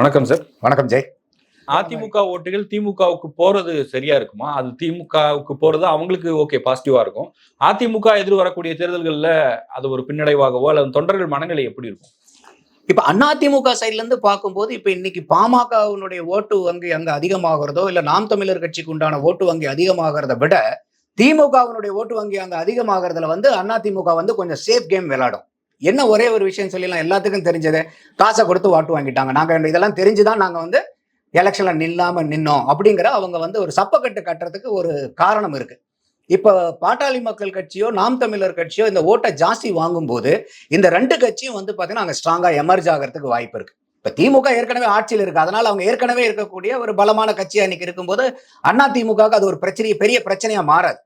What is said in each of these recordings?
வணக்கம் சார். வணக்கம் ஜெய். அதிமுக ஓட்டுகள் திமுகவுக்கு போறது சரியா இருக்குமா? அது திமுகவுக்கு போறது அவங்களுக்கு ஓகே பாசிட்டிவா இருக்கும். அதிமுக எதிர் வரக்கூடிய தேர்தல்கள்ல அது ஒரு பின்னடைவாகவோ அல்லது தொண்டர்கள் மனநிலை எப்படி இருக்கும்? இப்ப அதிமுக சைட்ல இருந்து பார்க்கும்போது இப்ப இன்னைக்கு பாமகவினுடைய ஓட்டு வங்கி அங்க அதிகமாகிறதோ இல்ல நாம் தமிழர் கட்சிக்கு உண்டான ஓட்டு வங்கி அதிகமாகிறத விட திமுகவினுடைய ஓட்டு வங்கி அங்க அதிகமாகிறதுல வந்து அதிமுக வந்து கொஞ்சம் சேஃப் கேம் விளையாடும். என்ன ஒரே ஒரு விஷயம் சொல்லிடலாம். எல்லாத்துக்கும் தெரிஞ்சது காசை கொடுத்து ஓட்டு வாங்கிட்டாங்க. நாங்கள் இதெல்லாம் தெரிஞ்சுதான் நாங்கள் வந்து எலெக்ஷனில் நில்லாமல் நின்னோம். அப்படிங்கிற அவங்க வந்து ஒரு சப்பக்கட்டு கட்டுறதுக்கு ஒரு காரணம் இருக்கு. இப்போ பாட்டாளி மக்கள் கட்சியோ நாம் தமிழர் கட்சியோ இந்த ஓட்டை ஜாஸ்தி வாங்கும்போது இந்த ரெண்டு கட்சியும் வந்து பார்த்தீங்கன்னா அங்கே ஸ்ட்ராங்காக எமர்ஜ் ஆகிறதுக்கு வாய்ப்பு இருக்கு. இப்போ திமுக ஏற்கனவே ஆட்சியில் இருக்கு. அதனால அவங்க ஏற்கனவே இருக்கக்கூடிய ஒரு பலமான கட்சியாக இன்னைக்கு இருக்கும்போது அண்ணா திமுக அது ஒரு பிரச்சனையை பெரிய பிரச்சனையாக மாறாது.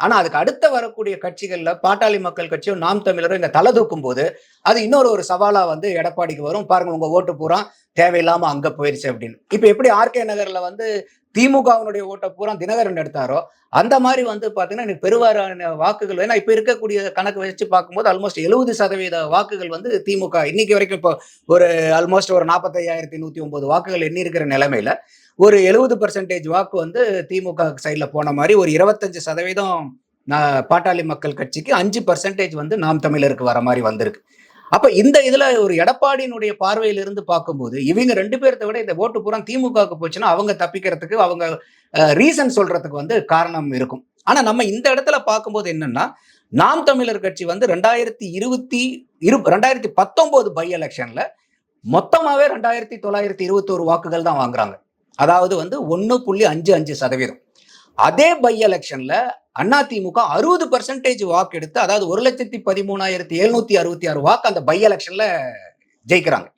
ஆனா அதுக்கு அடுத்த வரக்கூடிய கட்சிகள்ல பாட்டாளி மக்கள் கட்சியோ நாம் தமிழரும் இங்க தலை தூக்கும் போது அது இன்னொரு ஒரு சவாலா வந்து எடப்பாடிக்கு வரும். பாருங்க உங்க ஓட்டு பூரா தேவையில்லாம அங்க போயிருச்சு அப்படின்னு. இப்ப எப்படி ஆர்கே நகர்ல வந்து திமுகவினுடைய ஓட்டை பூரா தினகரன் எடுத்தாரோ அந்த மாதிரி வந்து பாத்தீங்கன்னா எனக்கு பெருவாரான வாக்குகள் ஏன்னா இப்ப இருக்கக்கூடிய கணக்கு வச்சு பார்க்கும்போது ஆல்மோஸ்ட் எழுபது சதவீத வாக்குகள் வந்து திமுக இன்னைக்கு வரைக்கும் இப்போ ஒரு ஆல்மோஸ்ட் ஒரு நாற்பத்தையாயிரத்தி நூத்தி ஒன்பது வாக்குகள் எண்ணி இருக்கிற நிலைமையில ஒரு எழுபது பர்சன்டேஜ் வாக்கு வந்து திமுக சைடில் போன மாதிரி ஒரு இருபத்தஞ்சு சதவீதம் பாட்டாளி மக்கள் கட்சிக்கு அஞ்சு பர்சன்டேஜ் வந்து நாம் தமிழருக்கு வர மாதிரி வந்திருக்கு. அப்ப இந்த இதுல ஒரு எடப்பாடியினுடைய பார்வையிலிருந்து பார்க்கும்போது இவங்க ரெண்டு பேர்த்த விட இந்த ஓட்டு பூரா திமுகவுக்கு போச்சுன்னா அவங்க தப்பிக்கிறதுக்கு அவங்க ரீசன் சொல்றதுக்கு வந்து காரணம் இருக்கும். ஆனா நம்ம இந்த இடத்துல பார்க்கும்போது என்னன்னா நாம் தமிழர் கட்சி வந்து ரெண்டாயிரத்தி இருபத்தி இரு ரெண்டாயிரத்தி பத்தொன்பது பை எலெக்ஷன்ல மொத்தமாவே ரெண்டாயிரத்தி தொள்ளாயிரத்தி இருபத்தோரு வாக்குகள் தான் வாங்குறாங்க. அதாவது வந்து ஒன்று புள்ளி அஞ்சு அஞ்சு சதவீதம். அதே பை எலெக்ஷனில் அதிமுக அறுபது பர்சன்டேஜ் வாக்கு எடுத்து அதாவது ஒரு லட்சத்தி பதிமூணாயிரத்தி எழுநூத்தி அறுபத்தி ஆறு வாக்கு அந்த பை எலெக்ஷனில் ஜெயிக்கிறாங்க.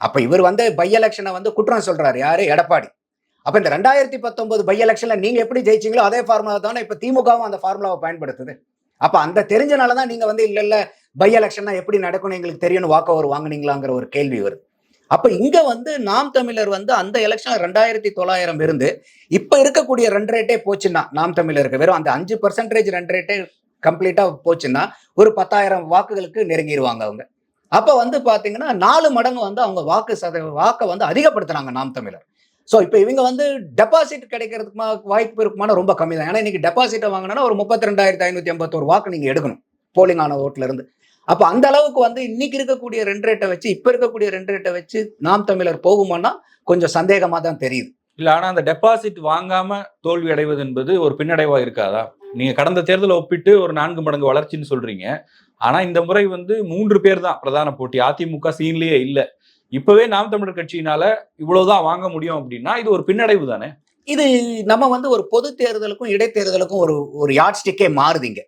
அப்போ இவர் வந்து பை எலெக்ஷனை வந்து குற்றம் சொல்கிறாரு யாரு? எடப்பாடி. அப்போ இந்த ரெண்டாயிரத்தி பத்தொன்பது பை எலெக்ஷனில் நீங்கள் எப்படி ஜெயிச்சீங்களோ அதே ஃபார்முலா தானே இப்போ திமுகவும் அந்த ஃபார்முலாவை பயன்படுத்துது. அப்போ அந்த தெரிஞ்சனால தான் நீங்கள் வந்து இல்லை இல்லை பை எலெக்ஷன்னா எப்படி நடக்கும்னு எங்களுக்கு தெரியணும் வாக்கு ஒரு வாங்குனீங்களாங்கிற ஒரு கேள்வி வருது. அப்ப இங்க வந்து நாம் தமிழர் வந்து அந்த எலெக்ஷன் ரெண்டாயிரத்தி தொள்ளாயிரம் இருந்து இப்ப இருக்கக்கூடிய ரன் ரேட்டே போச்சுன்னா நாம் தமிழருக்கு வெறும் அந்த அஞ்சு பர்சன்டேஜ் ரன் ரேட்டே கம்ப்ளீட்டா போச்சுன்னா ஒரு பத்தாயிரம் வாக்குகளுக்கு நெருங்கிடுவாங்க அவங்க. அப்ப வந்து பாத்தீங்கன்னா நாலு மடங்கு வந்து அவங்க வாக்கு சத வாக்கை வந்து அதிகப்படுத்துறாங்க நாம் தமிழர். ஸோ இப்போ இவங்க வந்து டெபாசிட் கிடைக்கிறதுக்கு வாய்ப்பு இருக்குமான ரொம்ப கம்மி தான் ஏன்னா இன்னைக்கு டெபாசிட்டை வாங்கினா ஒரு முப்பத்தி ரெண்டாயிரத்தி ஐநூத்தி ஐம்பத்தோரு வாக்கு நீங்க எடுக்கணும் போலிங் ஆன ஓட்டுல இருந்து. அப்ப அந்த அளவுக்கு வந்து இன்னைக்கு இருக்கக்கூடிய ரெண்டு ரேட்டை வச்சு இப்ப இருக்கக்கூடிய ரெண்டு ரேட்டை வச்சு நாம் தமிழர் போகுமான்னா கொஞ்சம் சந்தேகமா தான் தெரியுது. இல்ல ஆனா அந்த டெபாசிட் வாங்காம தோல்வி அடைவது என்பது ஒரு பின்னடைவா இருக்காதா? நீங்க கடந்த தேர்தலை ஒப்பிட்டு ஒரு நான்கு மடங்கு வளர்ச்சின்னு சொல்றீங்க. ஆனா இந்த முறை வந்து மூன்று பேர் தான் பிரதான போட்டி. அதிமுக சீன்லயே இல்ல. இப்பவே நாம் தமிழர் கட்சியினால இவ்வளவுதான் வாங்க முடியும் அப்படின்னா இது ஒரு பின்னடைவு தானே? இது நம்ம வந்து ஒரு பொது தேர்தலுக்கும் இடைத்தேர்தலுக்கும் ஒரு ஒரு யாட் ஸ்டிக்கே மாறுதுங்க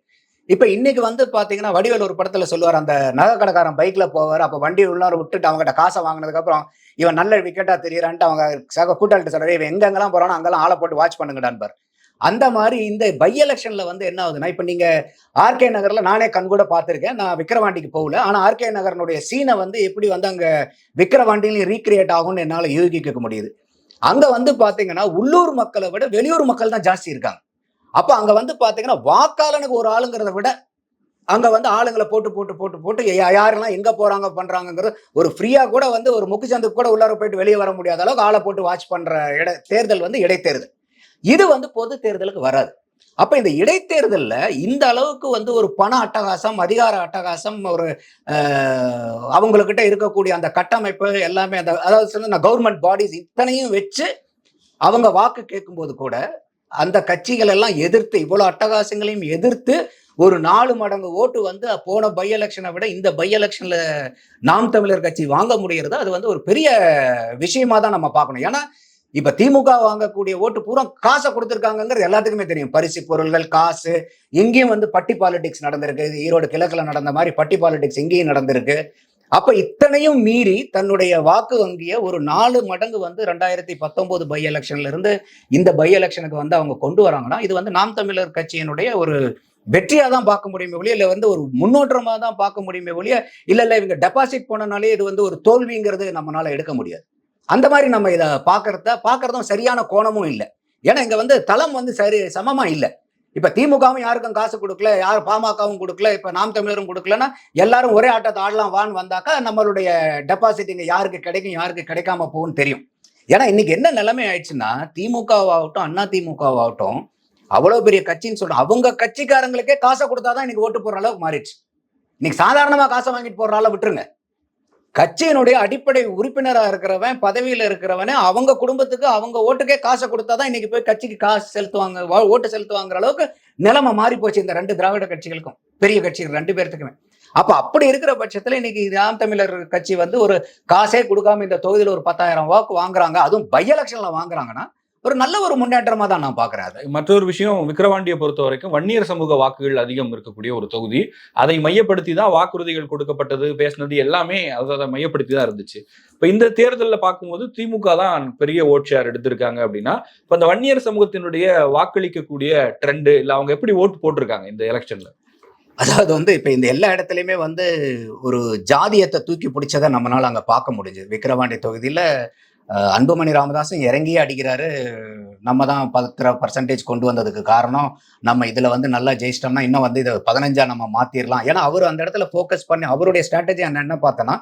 இப்ப இன்னைக்கு வந்து பாத்தீங்கன்னா வடிவேல் ஒரு படத்துல சொல்லுவார் அந்த நகை கடைக்காரன் பைக்ல போவார் அப்ப வண்டி உள்ளார விட்டுட்டு அவங்ககிட்ட காசை வாங்கினதுக்கு அப்புறம் இவன் நல்ல விக்கெட்டா தெரியறான்ட்டு அவங்க சக கூட்டாளிட்டு சொல்றாரு இவன் எங்கெங்கெல்லாம் போறானோ அங்கெல்லாம் ஆளை போட்டு வாட்ச் பண்ணுங்கடான்பார். அந்த மாதிரி இந்த பை எலெக்ஷன்ல வந்து என்ன ஆகுதுன்னா இப்ப நீங்க ஆர்கே நகர்ல நானே கண் கூட பார்த்திருக்கேன் நான் விக்கிரவாண்டிக்கு போகல. ஆனா ஆர்கே நகரனுடைய சீனை வந்து எப்படி வந்து அங்க விக்கிரவாண்டிலையும் ரீக்ரியேட் ஆகும்னு என்னால யூகிக்க முடியுது. அங்க வந்து பாத்தீங்கன்னா உள்ளூர் மக்களை விட வெளியூர் மக்கள் தான் ஜாஸ்தி இருக்காங்க. அப்போ அங்கே வந்து பார்த்தீங்கன்னா வாக்காளனுக்கு ஒரு ஆளுங்கிறத விட அங்கே வந்து ஆளுங்களை போட்டு போட்டு போட்டு போட்டு யாரெல்லாம் எங்கே போகிறாங்க பண்ணுறாங்கங்கிறது ஒரு ஃப்ரீயாக கூட வந்து ஒரு முக்குச்சந்துக்கு கூட உள்ளார போயிட்டு வெளியே வர முடியாத அளவுக்கு ஆளை போட்டு வாட்ச் பண்ணுற இட தேர்தல் வந்து இடைத்தேர்தல். இது வந்து பொது தேர்தலுக்கு வராது. அப்போ இந்த இடைத்தேர்தலில் இந்த அளவுக்கு வந்து ஒரு பண அட்டகாசம் அதிகார அட்டகாசம் ஒரு அவங்கக்கிட்ட இருக்கக்கூடிய அந்த கட்டமைப்பு எல்லாமே அந்த அதாவது சொன்ன கவர்மெண்ட் பாடிஸ் இத்தனையும் வச்சு அவங்க வாக்கு கேட்கும்போது கூட அந்த கட்சிகள் எல்லாம் எதிர்த்து இவ்வளவு அட்டகாசங்களையும் எதிர்த்து ஒரு நாலு மடங்கு ஓட்டு வந்து போன பை எலெக்ஷனை விட இந்த பை எலெக்ஷன்ல நாம் தமிழர் கட்சி வாங்க முடியறது அது வந்து ஒரு பெரிய விஷயமா தான் நம்ம பார்க்கணும். ஏன்னா இப்ப திமுக வாங்கக்கூடிய ஓட்டு பூரா காசை கொடுத்துருக்காங்கிறது எல்லாத்துக்குமே தெரியும். பரிசு பொருள்கள் காசு இங்கேயும் வந்து பட்டி பாலிடிக்ஸ் நடந்திருக்கு. ஈரோடு கிழக்குல நடந்த மாதிரி பட்டி பாலிடிக்ஸ் இங்கேயும் நடந்திருக்கு. அப்ப இத்தனையும் மீறி தன்னுடைய வாக்கு வங்கிய ஒரு நாலு மடங்கு வந்து ரெண்டாயிரத்தி பத்தொன்பது பை எலெக்ஷன்ல இருந்து இந்த பை எலெக்ஷனுக்கு வந்து அவங்க கொண்டு வராங்கன்னா இது வந்து நாம் தமிழர் கட்சியினுடைய ஒரு வெற்றியா தான் பார்க்க முடியுமே ஒழிய இல்ல வந்து ஒரு முன்னோற்றமா தான் பார்க்க முடியுமே ஒழிய இல்ல இல்ல இவங்க டெபாசிட் போனனாலே இது வந்து ஒரு தோல்விங்கிறது நம்மளால எடுக்க முடியாது. அந்த மாதிரி நம்ம இதை பாக்குறத பாக்குறதும் சரியான கோணமும் இல்லை. ஏன்னா இங்க வந்து தளம் வந்து சரி சமமா இல்லை. இப்ப திமுகவும் யாருக்கும் காசு கொடுக்கல யார் பாமகவும் கொடுக்கல இப்ப நாம் தமிழரும் கொடுக்கலன்னா எல்லாரும் ஒரே ஆட்டத்தை ஆடலாம் வான்னு வந்தாக்கா நம்மளுடைய டெபாசிட் இங்க யாருக்கு கிடைக்கும் யாருக்கு கிடைக்காம போகும்னு தெரியும். ஏன்னா இன்னைக்கு என்ன நிலைமை ஆயிடுச்சுன்னா திமுகவாகட்டும் அண்ணா திமுகவாகட்டும் அவ்வளவு பெரிய கட்சின்னு சொல்றோம் அவங்க கட்சிக்காரங்களுக்கே காசை கொடுத்தாதான் இன்னைக்கு ஓட்டு போடுற அளவுக்கு மாறிடுச்சு. இன்னைக்கு சாதாரணமா காசை வாங்கிட்டு போடுற அளவு விட்டுருங்க. கட்சியினுடைய அடிப்படை உறுப்பினராக இருக்கிறவன் பதவியில் இருக்கிறவனே அவங்க குடும்பத்துக்கு அவங்க ஓட்டுக்கே காசை கொடுத்தாதான் இன்னைக்கு போய் கட்சிக்கு காசு செலுத்துவாங்க ஓட்டு செலுத்துவாங்கிற அளவுக்கு நிலைமை மாறி போச்சு இந்த ரெண்டு திராவிட கட்சிகளுக்கும் பெரிய கட்சிகள் ரெண்டு பேர்த்துக்குமே. அப்ப அப்படி இருக்கிற பட்சத்துல இன்னைக்கு நாம் தமிழர் கட்சி வந்து ஒரு காசே கொடுக்காம இந்த தொகுதியில் ஒரு பத்தாயிரம் வாக்கு வாங்குறாங்க அதுவும் பை எலெக்ஷன்ல வாங்குறாங்கன்னா ஒரு நல்ல ஒரு முன்னேற்றமா தான் நான் பாக்குறேன் அதை. மற்றொரு விஷயம் விக்கிரவாண்டியை பொறுத்த வரைக்கும் வன்னியர் சமூக வாக்குகள் அதிகம் இருக்கக்கூடிய ஒரு தொகுதி. அதை மையப்படுத்தி தான் வாக்குறுதிகள் கொடுக்கப்பட்டது பேசினது எல்லாமே அதை அதை மையப்படுத்தி தான் இருந்துச்சு. இப்போ இந்த தேர்தலில் பார்க்கும்போது திமுக தான் பெரிய ஓட் ஷேர் எடுத்திருக்காங்க அப்படின்னா இப்போ அந்த வன்னியர் சமூகத்தினுடைய வாக்களிக்கக்கூடிய ட்ரெண்டு இல்லை அவங்க எப்படி ஓட்டு போட்டிருக்காங்க இந்த எலெக்ஷன்ல அதாவது வந்து இப்ப இந்த எல்லா இடத்துலயுமே வந்து ஒரு ஜாதியத்தை தூக்கி பிடிச்சதை நம்மளால அங்க பார்க்க முடிஞ்சது. விக்கிரவாண்டி தொகுதியில அன்புமணி ராமதாஸும் இறங்கியே அடிக்கிறாரு. நம்ம தான் பத்திர பர்சன்டேஜ் கொண்டு வந்ததுக்கு காரணம் நம்ம இதில் வந்து நல்லா ஜெயிச்சிட்டோம்னா இன்னும் வந்து இதை பதினஞ்சா நம்ம மாற்றிடலாம் ஏன்னா அவர் அந்த இடத்துல ஃபோக்கஸ் பண்ணி அவருடைய ஸ்ட்ராட்டஜி என்ன என்ன பார்த்தோன்னா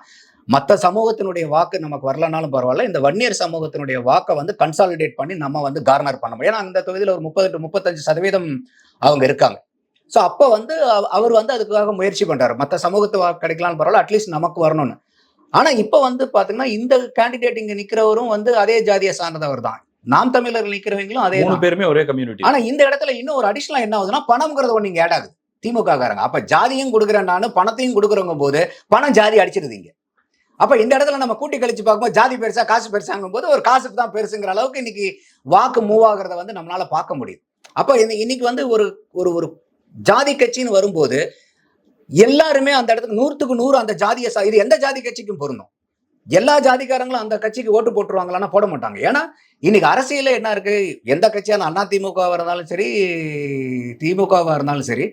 மற்ற சமூகத்தினுடைய வாக்கு நமக்கு வரலனாலும் பரவாயில்ல இந்த வன்னியர் சமூகத்தினுடைய வாக்கை வந்து கன்சாலிடேட் பண்ணி நம்ம வந்து கார்னர் பண்ண முடியும். ஏன்னா அந்த தொகுதியில் ஒரு முப்பது டு முப்பத்தஞ்சு சதவீதம் அவங்க இருக்காங்க. ஸோ அப்போ வந்து அவ- அவர் வந்து அதுக்காக முயற்சி பண்ணுறாரு மற்ற சமூகத்து வாக்கு கிடைக்கலாம்னு பரவாயில்ல அட்லீஸ்ட் நமக்கு வரணும்னு. ஆனா இப்போ வந்து பாத்தீங்கன்னா இந்த கேண்டிடேட் இங்க நிக்கிறவரும் வந்து அதே ஜாதியை சார்ந்தவர் தான். நாம் தமிழர் நிக்கிறவங்களும் அதே பேருமே ஒரே கம்யூனிட்டி ஆனா இந்த இடத்துல இன்னும் ஒரு அடிஷனலா என்ன ஆகுதுன்னா பணம்ங்கிறது ஒண்ணு இங்க ஆட் ஆகுது. திமுக காரங்க. அப்ப ஜாதியும் கொடுக்குறேன் நானு பணத்தையும் கொடுக்குறவங்க போது பணம் ஜாதி அடிச்சிருது இங்க. அப்ப இந்த இடத்துல நம்ம கூட்டி கழிச்சு பார்க்கும்போது ஜாதி பெருசா காசு பெருசாங்கும் போது ஒரு காசுக்கு தான் பெருசுங்கிற அளவுக்கு இன்னைக்கு வாக்கு மூவ் ஆகுறத வந்து நம்மளால பார்க்க முடியுது. அப்ப இன்னைக்கு வந்து ஒரு ஒரு ஒரு ஜாதி கட்சின்னு வரும்போது எல்லாருமே அந்த இடத்துக்கு நூறுத்துக்கு நூறு அந்த ஜாதியை இது எந்த ஜாதி கட்சிக்கும் பொருந்தும். எல்லா ஜாதிக்காரங்களும் அந்த கட்சிக்கு ஓட்டு போட்டுருவாங்களான்னா போட மாட்டாங்க. ஏன்னா இன்னைக்கு அரசியல என்ன இருக்கு? எந்த கட்சியான அண்ணா திமுகவாக இருந்தாலும் சரி திமுகவாக இருந்தாலும் சரி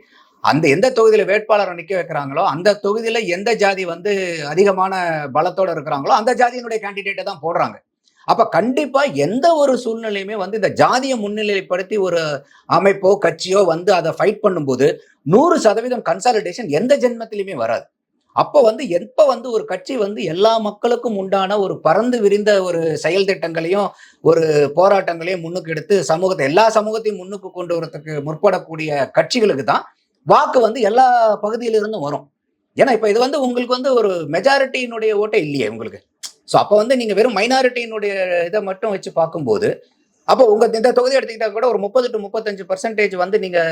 அந்த எந்த தொகுதியில் வேட்பாளரை நிற்க வைக்கிறாங்களோ அந்த தொகுதியில் எந்த ஜாதி வந்து அதிகமான பலத்தோடு இருக்கிறாங்களோ அந்த ஜாதியினுடைய கேண்டிடேட்டை தான் போடுறாங்க. அப்போ கண்டிப்பாக எந்த ஒரு சூழ்நிலையுமே வந்து இந்த ஜாதியை முன்னிலைப்படுத்தி ஒரு அமைப்போ கட்சியோ வந்து அதை ஃபைட் பண்ணும்போது நூறு சதவீதம் கன்சாலிடேஷன் எந்த ஜென்மத்திலையுமே வராது. அப்போ வந்து எப்போ வந்து ஒரு கட்சி வந்து எல்லா மக்களுக்கும் உண்டான ஒரு பறந்து விரிந்த ஒரு செயல் திட்டங்களையும் ஒரு போராட்டங்களையும் முன்னுக்கு எடுத்து சமூகத்தை எல்லா சமூகத்தையும் முன்னுக்கு கொண்டு வரத்துக்கு முற்படக்கூடிய கட்சிகளுக்கு தான் வாக்கு வந்து எல்லா பகுதியிலிருந்தும் வரும். ஏன்னா இப்போ இது வந்து உங்களுக்கு வந்து ஒரு மெஜாரிட்டியினுடைய ஓட்டே இல்லையே உங்களுக்கு. ஸோ அப்போ வந்து நீங்கள் வெறும் மைனாரிட்டியினுடைய இதை மட்டும் வச்சு பார்க்கும்போது அப்போ உங்கள் இந்த தொகுதி எடுத்துக்கிட்டா கூட ஒரு முப்பது டு முப்பத்தஞ்சு பர்சன்டேஜ் வந்து நீங்கள்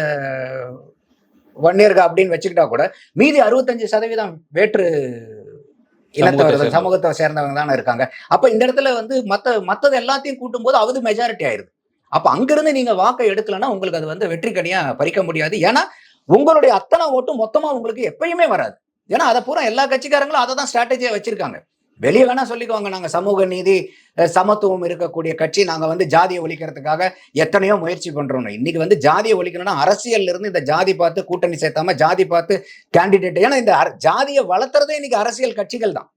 ஒன் இயர்க்கு அப்படின்னு வச்சுக்கிட்டா கூட மீதி அறுபத்தஞ்சு சதவீதம் வேற்று இனத்தவர் சேர்ந்தவங்க. சமூகத்தை சேர்ந்தவங்க தானே இருக்காங்க. அப்ப இந்த இடத்துல வந்து மத்த மத்தது எல்லாத்தையும் கூட்டும்போது அது மெஜாரிட்டி ஆயிருது. அப்ப அங்கிருந்து நீங்க வாக்கை எடுக்கலன்னா உங்களுக்கு அது வந்து வெற்றி கனியா பறிக்க முடியாது. ஏன்னா உங்களுடைய அத்தனை ஓட்டு மொத்தமா உங்களுக்கு எப்பயுமே வராது. ஏன்னா அதை பூரா எல்லா கட்சிக்காரங்களும் அதை தான் ஸ்ட்ராட்டஜியா வச்சிருக்காங்க. வெளியே வேணா சொல்லிக்குவாங்க நாங்க சமூக நீதி சமத்துவம் இருக்கக்கூடிய கட்சி நாங்க வந்து ஜாதியை ஒழிக்கிறதுக்காக எத்தனையோ முயற்சி பண்றோம். இன்னைக்கு வந்து ஜாதியை ஒழிக்கணும்னா அரசியல்ல இருந்து இந்த ஜாதி பார்த்து கூட்டணி சேர்த்தாம ஜாதி பார்த்து கேண்டிடேட் ஏன்னா இந்த ஜாதியை வளர்த்துறதே இன்னைக்கு அரசியல் கட்சிகள் தான்.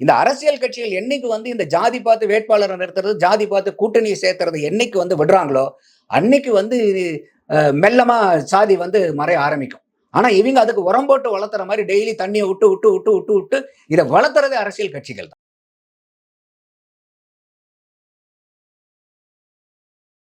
இந்த அரசியல் கட்சிகள் என்னைக்கு வந்து இந்த ஜாதி பார்த்து வேட்பாளரை நிறுத்துறது ஜாதி பார்த்து கூட்டணியை சேர்த்துறது என்னைக்கு வந்து விடுறாங்களோ அன்னைக்கு வந்து மெல்லமா சாதி வந்து மறைய ஆரம்பிக்கும். ஆனா இவங்க அதுக்கு உரம் போட்டு வளர்த்துற மாதிரி டெய்லி தண்ணியை விட்டு விட்டு விட்டு விட்டு விட்டு இதை வளர்த்துறதே அரசியல் கட்சிகள் தான்.